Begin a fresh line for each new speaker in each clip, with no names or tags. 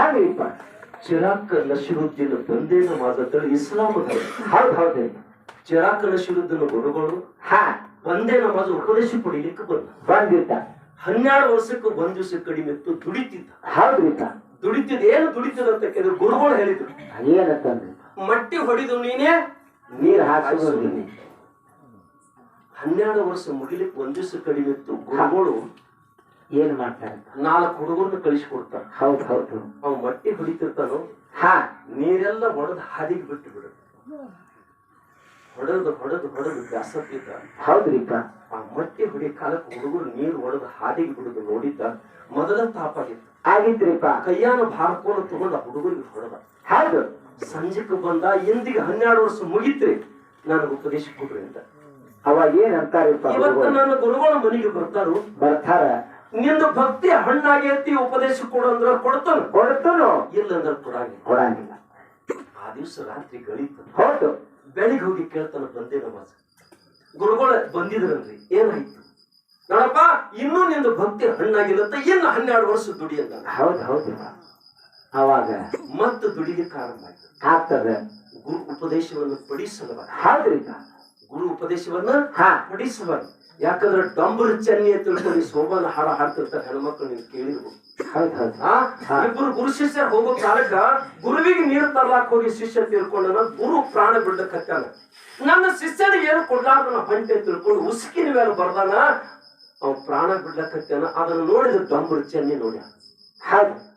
ಹ್ಯಾಂಗ್ರಿಪ್ಪ
Chirac ನಶೀರುದ್ದೀನ್ ಬಂದೇನ ಮಾದತ್ತಳು ಇಸ್ಲಾಂ
ಹೌದ್ ಹೌದೇ
Chirac ನಶೀರುದ್ದೀನ್ ಗುರುಗಳು
ಹಾ
ಒಂದೇ ನಮಾಜ್ ಉಪದೇಶ ಪಡಿಲಿಕ್ಕೆ ಬಂದ.
ಬಂದಿದ್ದ.
ಹನ್ನೆರಡು ವರ್ಷಕ್ಕೆ ಒಂದ್ ದಿವಸ ಕಡಿಮೆ ಇತ್ತು ದುಡಿತಿದ್ದ.
ಹೌದ್ರಿತ
ದುಡಿತಿದ್ ಏನು ದುಡಿತದ ಅಂತ ಕೇಳಿದ್ರು ಗುರುಗಳು ಹೇಳಿದ್ರು.
ಏನಂತಂದ್ರೆ
ಮಟ್ಟಿ ಹೊಡಿದು ನೀನೇ
ನೀರ್ ಹಾಕಿದ್ರು ನೀನೆ.
ಹನ್ನೆರಡು ವರ್ಷ ಮುಗಿಲಿಕ್ಕೆ ಒಂದ್ ದಿವಸ ಕಡಿಮೆ ಇತ್ತು ಗುರುಗಳು
ಏನ್ ಮಾಡ್ತಾರೆ
ನಾಲ್ಕು ಹುಡುಗರನ್ನ ಕಳಿಸ್ಕೊಡ್ತಾರ
ಹೌದ್ ಹೌದು.
ಅವ್ ಮಟ್ಟಿ ಹೊಡಿತಿರ್ತಾನೋ?
ಹಾ.
ನೀರೆಲ್ಲ ಹೊಡೆದ್ ಹಾದಿಗೆ ಬಿಟ್ಟು ಬಿಡು ಹೊಡೆದು ಹೊಡೆದು ಹೊಡೆದು ಬ್ಯಾಸತ್ತಿದ್ದ
ಹೌದ್ರಿಪ್ಪ
ಆ ಮಟ್ಟಿ ಹೊಡಿ ಕಾಲಕ್ಕೆ ಹುಡುಗರು ನೀರು ಹೊಡೆದು ಹಾದಿಗೆ ಬಿಡುದು ನೋಡಿದ್ದ. ಮೊದಲ ತಾಪಾಗಿತ್ತು
ಆಗಿದ್ರಿಪ್ಪ
ಕೈಯಾನ ಭಾರಕೋನ ತಗೊಂಡ ಹುಡುಗರಿಗೆ ಹೊಡೆದ.
ಹೌದು.
ಸಂಜೆಕ್ ಬಂದ ಎಂದಿಗೆ ಹನ್ನೆರಡು ವರ್ಷ ಮುಗಿತ್ರಿ? ನಾನು ಉಪದೇಶ ಕೊಡ್ರಿ ಅಂತ.
ಅವಾಗ ಏನ್ ಅಂತಾರೆ
ಇವತ್ತು? ನನ್ನ ಗುರುಗಳ ಮನೆಗೆ ಬರ್ತಾರು.
ಬರ್ತಾರ.
ನಿಂದು ಭಕ್ತಿ ಹಣ್ಣಾಗೈತಿ ಉಪದೇಶ ಕೊಡು ಅಂದ್ರ ಕೊಡ್ತಾನ.
ಕೊಡ್ತನು.
ಇಲ್ಲ ಅಂದ್ರೆ ಕೊಡಂಗಿಲ್ಲ.
ಕೊಡಂಗಿಲ್ಲ.
ಆ ದಿವಸ ರಾತ್ರಿ ಗಳಿತ.
ಹೌದು.
ಬೆಳಿಗ್ಗೆ ಹೋಗಿ ಕೇಳ್ತಾನ ಬಂದೆ ನಮಾಜ್. ಗುರುಗಳು ಬಂದಿದ್ರನ್ರಿ ಏನಾಯ್ತು? ನೋಡಪ್ಪ ಇನ್ನೂ ನಿಂದು ಭಕ್ತಿ ಹಣ್ಣಾಗಿಲ್ಲತ್ತ ಇನ್ನು ಹನ್ನೆರಡು ವರ್ಷ ದುಡಿ ಅಂತ
ಹೌದು ಹೌದು. ಅವಾಗ
ಮತ್ತೆ ದುಡಿಲಿಕ್ಕೆ ಆರಂಭ ಆಯ್ತು.
ಆಗ್ತದ.
ಗುರು ಉಪದೇಶವನ್ನು ಪಡಿಸಲವ?
ಹೌದ್ರಿಂದ
ಗುರು ಉಪದೇಶವನ್ನ
ಹಾ.
ಪಡಿಸಬಾರ್ದು ಯಾಕಂದ್ರೆ ಡಂಬರ್ ಚನ್ನಿ ತಿಳ್ಕೊಂಡು ಸೋಬಾನ ಹಾಡ ಹಾಡ್ತಿರ್ತಾರೆ ಹೆಣ್ಮಕ್ಳು ನೀವು ಕೇಳಿರ್ಬೋದು ಇಬ್ಬರು ಗುರು ಶಿಷ್ಯರು ಹೋಗೋ ಕಾಲಕ್ಕ ಗುರುವಿಗೆ ನೀರು ತರ್ಲಾಕ್ ಹೋಗಿ ಶಿಷ್ಯ ತಿಳ್ಕೊಂಡನ ಗುರು ಪ್ರಾಣ ಬಿಡ್ಲಕತ್ತಾನ ನನ್ನ ಶಿಷ್ಯನಿಗೆ ಏನು ಕೊಡ್ಲಾರ್ದನ ಹೊಂಟೆ ತಿಳ್ಕೊಂಡು ಉಸುಕಿನ ಮೇಲೆ ಬರ್ದಾನ? ಅವ್ ಪ್ರಾಣ ಬಿಡ್ಲಕತ್ತಾನ ಅದನ್ನ ನೋಡಿದ ಡಂಬರ್ ಚನ್ನಿ ನೋಡಿ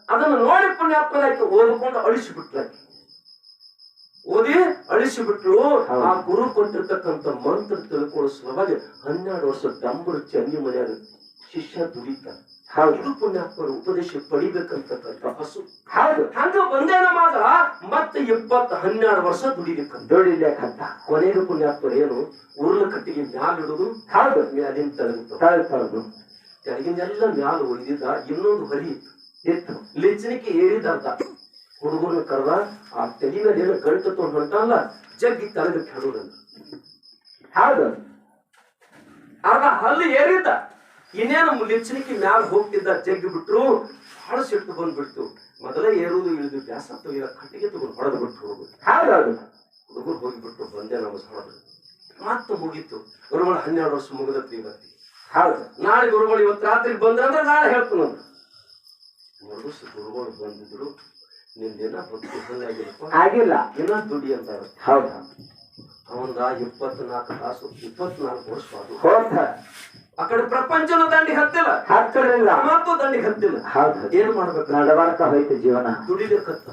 ಅದನ್ನ ನೋಡಿ ಪುಣ್ಯಾತ್ಮನಾಯ್ತು ಓದ್ಕೊಂಡು ಅಳಿಸಿ ಬಿಟ್ಲಾಕಿ ಓದಿ ಅಳಿಸಿ ಬಿಟ್ರು ಆ ಗುರು ಕೊಟ್ಟಿರ್ತಕ್ಕಂಥ ಮಂತ್ರ ತಿಳ್ಕೊಳ್ಳೋ ಸಲುವಾಗಿ ಹನ್ನೆರಡು ವರ್ಷ ಡಂಬರು ಚನ್ನಿ ಮನೆಯ ಶಿಷ್ಯ ದುಡಿತಾನೆ ಇದು ಪುಣ್ಯಾತ್ಮರ ಉಪದೇಶ ಪಡಿಬೇಕಂತಕ್ಕಂಥ ಹಸು.
ಹೌದು.
ಹಂಗ ಒಂದೇ ನಮಾಜ ಮತ್ತೆ ಇಪ್ಪತ್ತ ಹನ್ನೆರಡು ವರ್ಷ ದುಡಿಬೇಕಂತ.
ದುಡಿಲೇಕಂತ
ಕೊನೆಗೆ ಪುಣ್ಯಾತ್ಮರು ಏನು? ಉರುಳ ಕಟ್ಟಿಗೆ ಮ್ಯಾಲ ಇಡುದು
ಹೌದು.
ಮ್ಯಾಲಿನ ತಳಗಿತ್ತು
ತಳ್ತಳ್ದು
ಕೆಳಗಿನೆಲ್ಲ ಮ್ಯಾಲ ಒಯ್ದಿದ್ದ ಇನ್ನೊಂದು ಹರಿ ಇತ್ತು.
ಇತ್ತು.
ಲಿಚ್ಚನಿಕೆ ಏರಿದರ್ದ ಹುಡುಗರನ್ನ ಕರ್ದ ಆ ತಲೆ ಮೇಲೆ ಏನು ಗಂಟು ತಗೊಂಡು ಹೊಂಟಲ್ಲ ಜಗ್ಗಿ ತಲೆಗೆ ಕೆಡೋದಂತ
ಹೌದು.
ಆಗ ಹಲ್ಲು ಏರಿದ್ದ ಇನ್ನೇನು ಲಿಚ್ಚನಿಕೆ ಮ್ಯಾಲ ಹೋಗ್ತಿದ್ದ ಜಗ್ಗಿ ಬಿಟ್ರು ಬಹಳ ಸಿಟ್ಟು ಬಂದ್ಬಿಡ್ತು. ಮೊದಲೇ ಏರುವುದು ಇಳಿದು ಬ್ಯಾಸ ಈಗ ಕಟ್ಟಿಗೆ ತಗೊಂಡು ಹೊಡೆದು ಬಿಟ್ಟು ಹೋಗುದು
ಹೌದೌದು.
ಹುಡುಗರು ಹೋಗಿಬಿಟ್ಟು ಬಂದೆ ಹೊಡೆದು ಮತ್ತೆ ಮುಗೀತು. ಗುರುಗಳು ಹನ್ನೆರಡು ವರ್ಷ ಮುಗಿದತ್ತು ಇವತ್ತಿ
ಹೌದು.
ನಾಳೆ ಗುರುಗಳು ಇವತ್ತು ರಾತ್ರಿ ಬಂದ್ರೆ ಅಂದ್ರೆ ನಾಳೆ ಹೇಳ್ತು ಅಂತ ಮರುಸ ಗುರುಗಳು ಬಂದಿದ್ರು ಭಕ್ತಿ ಹಂಗಾಗಿರಪ್ಪ
ಆಗಿಲ್ಲ.
ಇನ್ನ ದುಡಿ ಅಂತಾರ.
ಹೌದಾ.
ಅವಂದ ಇಪ್ಪತ್ನಾಲ್ಕು ತಾಸು ಇಪ್ಪತ್ನಾಲ್ಕು ವರ್ಷ
ಹೋತ
ಆ ಕಡೆ ಪ್ರಪಂಚನ ದಂಡಿ ಹತ್ತಿಲ್ಲ.
ಹತ್ತಲಿಲ್ಲ
ಮತ್ತು ದಂಡಿ ಹತ್ತಿಲ್ಲ.
ಹೌದು.
ಏನ್ ಮಾಡ್ಬೇಕು?
ನಡವಾರ್ಕ ಹೋಯ್ತು ಜೀವನ.
ದುಡಿಬೇಕತ್ತ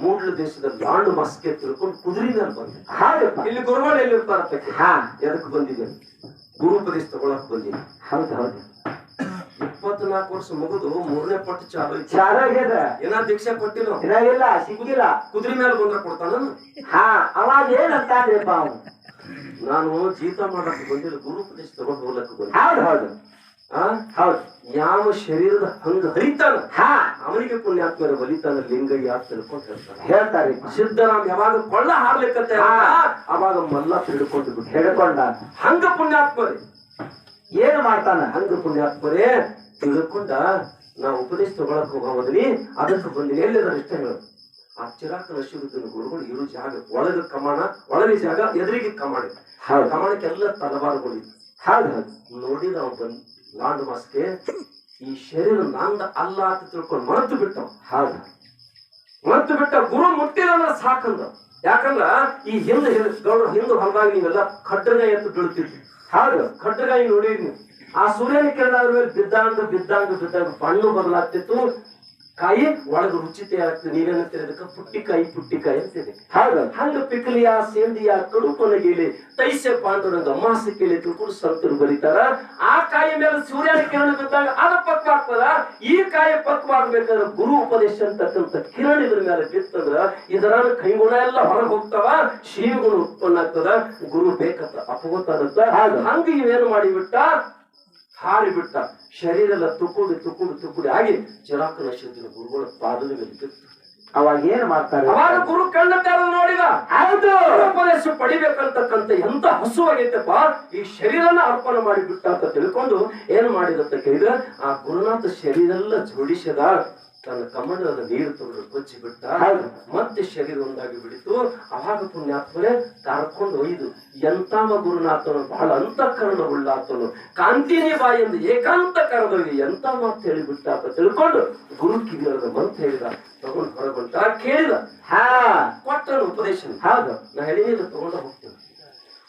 ಮೂಡ್ಲ ದೇಶದ ಲಾಂಡ್ ಮಸ್ಕೆ ತಿಳ್ಕೊಂಡು ಕುದುರೆ ಮೇಲೆ ಬಂದೆ ಇಲ್ಲಿ ಗುರುಗಳು ಎಲ್ಲಿರ್ತಾರ ತಕ್ಕೆ
ಹಾ.
ಎದಕ್ ಬಂದಿದ್ದೇನೆ? ಗುರು ಉಪದೇಶ ತಗೊಳಕ್ ಬಂದಿದ್ದೀನಿ
ಹೌದು ಹೌದು.
ಇಪ್ಪತ್ನಾಲ್ಕು ವರ್ಷ ಮುಗಿದು ಮೂರನೇ ಪಟ್ಟು ಚಾಲು
ಚೆನ್ನಾಗ್ಯದ
ಏನ ದೀಕ್ಷೆ ಕೊಟ್ಟಿಲ್ಲ
ಇಲ್ಲ ಸಿಕ್ಕಿಲ್ಲ.
ಕುದುರೆ ಮೇಲೆ ಬಂದ್ರ ಕೊಡ್ತಾನ
ಹಾ ಅವಾಗ ಅವನು?
ನಾನು ಜೀತ ಮಾಡಕ್ ಬಂದಿಲ್ಲ ಗುರು ಪ್ರದೇಶ ತಗೊಂಡು ಹೋಗ್ಲಕ್ ಬಂದೆ.
ಹೌದು ಹೌದು. ಹೌದು.
ಯಾವ ಶರೀರದ ಹಂಗ ಹರಿತಾನ?
ಹಾ.
ಅವನಿಗೆ ಪುಣ್ಯಾತ್ಮರ ಬಲಿತಾನ ಲಿಂಗಯ್ಯ ತಿಳ್ಕೊಂಡು ಹೇಳ್ತಾನೆ.
ಹೇಳ್ತಾರಿಪ್ಪ
ನಾವ್ ಯಾವಾಗ ಕೊಳ್ಳ ಹಾರ್ಲಿಕ್ಕತ್ತೆ ಅವಾಗ ಮಲ್ಲ ತಿಳ್ಕೊಂಡು
ಹಿಡ್ಕೊಂಡ.
ಹಂಗ ಪುಣ್ಯಾತ್ಮರೇ
ಏನ್ ಮಾಡ್ತಾನ?
ಹಂಗ ಪುಣ್ಯಾತ್ಮರೇ ತಿಳ್ಕೊಂಡ ನಾ ಉಪದೇಶ ತಗೊಳಕ್ ಹೋಗೋದ್ರಿ ಅದಕ್ಕೆ ಬಂದಿನಿ ಎಲ್ಲಿದಾರ ಇಷ್ಟ ಹೇಳು ಆ ಚಿರಾಕ ನಶಿರುದ್ದಿನ ಗುರುಗಳು ಇರೋ ಜಾಗ ಒಳಗ ಕಮಾಣ ಒಳಗೆ ಜಾಗ ಎದುರಿಗೆ ಕಮಾಣ ಕಮಾಣಕ್ಕೆಲ್ಲ ತಲವಾರುಗಳಿತ್ತು
ಹೌದು.
ನೋಡಿ ನಾವು ಬಂದ್ ಲಾಂಡ್ ಮಾಸ್ಗೆ ಈ ಶರೀರ ನಂದ ಅಲ್ಲ ಅಂತ ತಿಳ್ಕೊಂಡು ಮರೆತು ಬಿಟ್ಟವ.
ಹೌದು.
ಮರೆತು ಬಿಟ್ಟ ಗುರು ಮುಟ್ಟಿಲ್ಲ ಸಾಕಂದ. ಯಾಕಂದ್ರ ಈ ಹಿಂದೆ ಗೌಡ ಹಿಂದೆ ಹೊಲದಾಗ ನೀವೆಲ್ಲ ಅಂತ ಬೀಳ್ತಿದ್ವಿ
ಹೌದು
ನೋಡಿದ್ವಿ ನೀವು. ಆ ಸೂರ್ಯನ ಕಿರಣದ ಮೇಲೆ ಬಿದ್ದಾಂಗ, ಬಿದ್ದಂಗ ಬಿದ್ದಂಗ ಬಣ್ಣ ಬದಲಾಗ್ತಿತ್ತು. ಕಾಯಿ ಒಳಗ ರುಚಿತೆ ಆಗ್ತದೆ ಪುಟ್ಟಿ ಅದಕ್ಕೆ ಪುಟ್ಟಿಕಾಯಿ ಪುಟ್ಟಿಕಾಯಿ ಅಂತಿದೆ
ಹೌದು.
ಹಂಗ ಪಿಕಲಿಯ ಸೇಂದಿಯ ಕಡುಪನಗೇಲಿ ತೈಸೆ ಪಾಂಡುರಂಗ ಅಮಾಸೆ ಕೇಳಿ ತಿಳ್ಕೊಂಡು ಸಂತರು ಬರೀತಾರ. ಆ ಕಾಯಿ ಮೇಲೆ ಸೂರ್ಯನ ಕಿರಣ ಬಿದ್ದಾಗ ಅದ ಪಕ್ವ ಆಗ್ತದ ಈ ಕಾಯಿ ಪಕ್ವ ಆಗ್ಬೇಕಾದ್ರೆ ಗುರು ಉಪದೇಶ ಅಂತಕ್ಕಂಥ ಕಿರಣ ಇದ್ರ ಮೇಲೆ ಬಿತ್ತಂದ್ರ ಇದರ ಕೈಗುಣ ಎಲ್ಲ ಹೊರಗೆ ಹೋಗ್ತಾವ ಶ್ರೀಗುಣ ಉತ್ಪನ್ನ ಆಗ್ತದ. ಗುರು ಬೇಕತ್ತ ಅಪಗೋತಾದಂತ
ಹೌದು.
ಹಂಗ ಇವೇನು ಮಾಡಿಬಿಟ್ಟ? ಹಾರಿ ಬಿಟ್ಟ ಶರೀರ ಎಲ್ಲ ತುಕುಡಿ ತುಕುಡಿ ತುಕುಡಿ ಆಗಿ ಚಿರಾಕನ ಶುದ್ಧಿನ ಗುರುಗಳ ಪಾದದ ಮೇಲೆ ಬಿತ್ತು
ಅವಾಗ ಏನ್ ಮಾಡ್ತಾರೆ?
ಅವಾಗ ಗುರು ಕಣ್ಣತ್ತಾರ ನೋಡಿದ.
ಹೌದು.
ಉಪದೇಶ ಪಡಿಬೇಕಂತಕ್ಕಂತ ಎಂತ ಹಸುವಾಗೈತಪ್ಪ ಈ ಶರೀರನ ಅರ್ಪಣೆ ಮಾಡಿಬಿಟ್ಟ ಅಂತ ತಿಳ್ಕೊಂಡು ಏನ್ ಮಾಡಿದಂತ ಕೇಳಿದ್ರೆ? ಆ ಗುರುನಾಥ ಶರೀರ ಎಲ್ಲ ಜೋಡಿಸಿದ. ತನ್ನ ಕಮಂಡಲದ ನೀರು ತಗೊಂಡು ಕೊಚ್ಚಿ ಬಿಟ್ಟ. ಮತ್ತೆ ಶರೀರ ಒಂದಾಗಿ ಬಿಡಿತು. ಅವಾಗ ಪುಣ್ಯಾತ್ಮನೆ ಕರ್ಕೊಂಡು ಒಯ್ದು ಎಂತಾಮ ಗುರುನಾಥನು ಬಹಳ ಅಂತಃಕರಣ ಉಳ್ಳಾತನು ಕಾಂತಿನಿ ಬಾಯಿಂದ ಏಕಾಂತ ಕರದಲ್ಲಿ ಎಂತ ಮಾತು ಹೇಳಿಬಿಟ್ಟ ಅಂತ ತಿಳ್ಕೊಂಡು ಗುರು ಕಿವಿಯರದ ಮಂತ್ ಹೇಳಿದ. ತಗೊಂಡು ಹೊರಗೊಂಡ ಕೇಳಿದ.
ಹಾ.
ಕೊಟ್ಟನು ಉಪದೇಶ
ಹೌದು.
ನಾ ಹೇಳಿದ ತಗೊಂಡ ಹೋಗ್ತೇನೆ.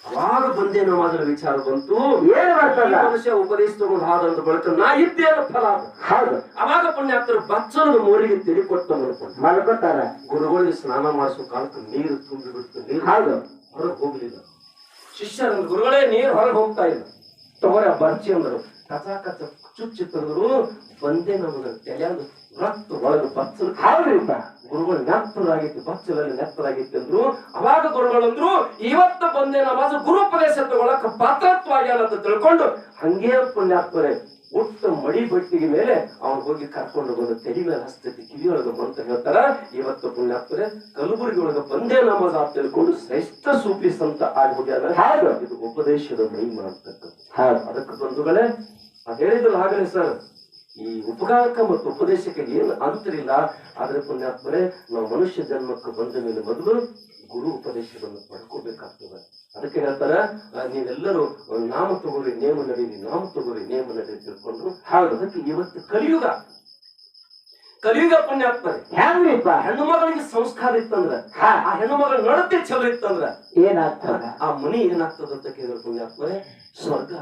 ಅವಾಗ ಬಂದೆ ಅದರ ವಿಚಾರ ಬಂತು?
ಏನ್ ಮಾಡ್ತದ
ಮನುಷ್ಯ ಉಪದೇಶ ತಗೊಂಡು ಹಾದಂತ ಬಳಿಕ ನಾ ಇದ್ದೇನ ಫಲ.
ಹೌದು.
ಅವಾಗ ಪುಣ್ಯಾತ್ಮರು ಬಚ್ಚಲದ ಮೋರಿಗೆ ತಿಳಿ ಕೊಟ್ಟ ಮಾಡ್ಕೊತಾರ
ಮಲ್ಕೋತಾರ
ಗುರುಗಳಿಗೆ ಸ್ನಾನ ಮಾಡಿಸೋ ಕಾಲಕ್ಕೆ ನೀರು ತುಂಬಿ ಬಿಡ್ತು. ನೀರು
ಹೌದು.
ಹೊರಗೆ ಹೋಗ್ಲಿಲ್ಲ. ಶಿಷ್ಯರ ಗುರುಗಳೇ ನೀರು ಹೊರಗೆ ಹೋಗ್ತಾ ಇಲ್ಲ. ತಗೋರ ಬರ್ಚಿ ಅಂದರು. ಕಚ ಕಚ ಚುಚ್ಚಿ ತಂದ್ರು ಬಂದೆ ನಮಗೆ ತಲೆಯಾಗ ರಕ್ತ ಒಳಗ ಬಚ್ಚಲು.
ಹೌದ್ರಿಪ್ಪ
ಗುರುಗಳು ನೆತ್ತರಾಗಿತ್ತು ಬಚ್ಚಲಲ್ಲಿ ನೆತ್ತರಾಗಿತ್ತು ಅಂದ್ರು ಅವಾಗ ಗುರುಗಳಂದ್ರು, ಇವತ್ತು ಬಂದೆ ನಮಾಜ್ ಗುರುಪದೇಶ ತಗೊಳಕ ಪಾತ್ರತ್ವ ಆಗ್ಯಾನ ಅಂತ ತಿಳ್ಕೊಂಡು ಹಂಗೇ ಪುಣ್ಯಾತ್ಮರೆ ಉಟ್ಟ ಮಡಿ ಬಟ್ಟಿಗೆ ಮೇಲೆ ಅವ್ನು ಹೋಗಿ ಕರ್ಕೊಂಡು ಬಂದು ತೆರಿ ಮೇಲೆ ಹಸ್ತೈತಿ ಕಿವಿಯೊಳಗ ಬಂತ ಹೇಳ್ತಾರ? ಇವತ್ತು ಪುಣ್ಯಾತ್ಮರೆ ಕಲಬುರಗಿ ಒಳಗ ಬಂದೇ ನಮಾಜ್ ಅಂತ ತಿಳ್ಕೊಂಡು ಶ್ರೇಷ್ಠ ಸೂಪಿಸಂತ ಆಗ್ಬಿಟ್ಟಾರ
ಹಾಗೆ.
ಇದು ಉಪದೇಶದ ಮಹಿಮ ಅಂತಕ್ಕಂಥ ಅದಕ್ಕೆ ಬಂಧುಗಳೇ ಅದ್ ಹೇಳಿದ್ರು ಹಾಗಲೇ ಸರ್. ಈ ಉಪಕಾರಕ ಮತ್ತು ಉಪದೇಶಕ್ಕೆ ಏನು ಅಂತರಿಲ್ಲ ಆದ್ರೆ ಪುಣ್ಯಾತ್ಮರೇ ನಾವು ಮನುಷ್ಯ ಜನ್ಮಕ್ಕೆ ಬಂದ ಮೇಲೆ ಮೊದಲು ಗುರು ಉಪದೇಶವನ್ನು ಪಡ್ಕೋಬೇಕಾಗ್ತದೆ ಅದಕ್ಕೆ ಹೇಳ್ತಾರ ನೀವೆಲ್ಲರೂ ನಾಮ ತಗೋರಿ ನೇಮ ನಡೀರಿ ನಾಮ ತಗೋರಿ ನೇಮ ನಡೀರಿ ತಿಳ್ಕೊಂಡ್ರು.
ಹಾಗೆ
ಅದಕ್ಕೆ ಇವತ್ತು ಕಲಿಯುಗ. ಕಲಿಯುಗ ಪುಣ್ಯಾತ್ಮರೇ
ಹೆಂಗ್ರಿಪ್ಪ
ಹೆಣ್ಣು ಮಗಳಿಗೆ ಸಂಸ್ಕಾರ ಇತ್ತಂದ್ರ
ಹಾ.
ಆ ಹೆಣ್ಣು ಮಗಳ ನಡತೆ ಚಲೋ ಇತ್ತಂದ್ರ
ಏನಾಗ್ತದ?
ಆ ಮನಿ ಏನಾಗ್ತದ ಅಂತ ಕೇಳಿದ್ರೆ ಆಗ್ತದೆ? ಸ್ವರ್ಗ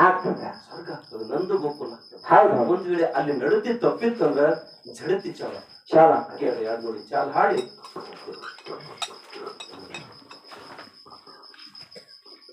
ಆಗ್ತದೆ. ಸ್ವರ್ಗ ಆಗ್ತದೆ. ನಂದು ಗೋಕುಲ ಆಗ್ತದೆ. ಒಂದ್ ವೇಳೆ ಅಲ್ಲಿ ನಡತಿ ತಪ್ಪಿತ್ತಂದ್ರ ಜಡತಿ ಚಾಲ
ಚಾಲ
ಕೇಳಿ ಯಾರು ನೋಡಿ ಚಾಲ ಹಾಡಿ.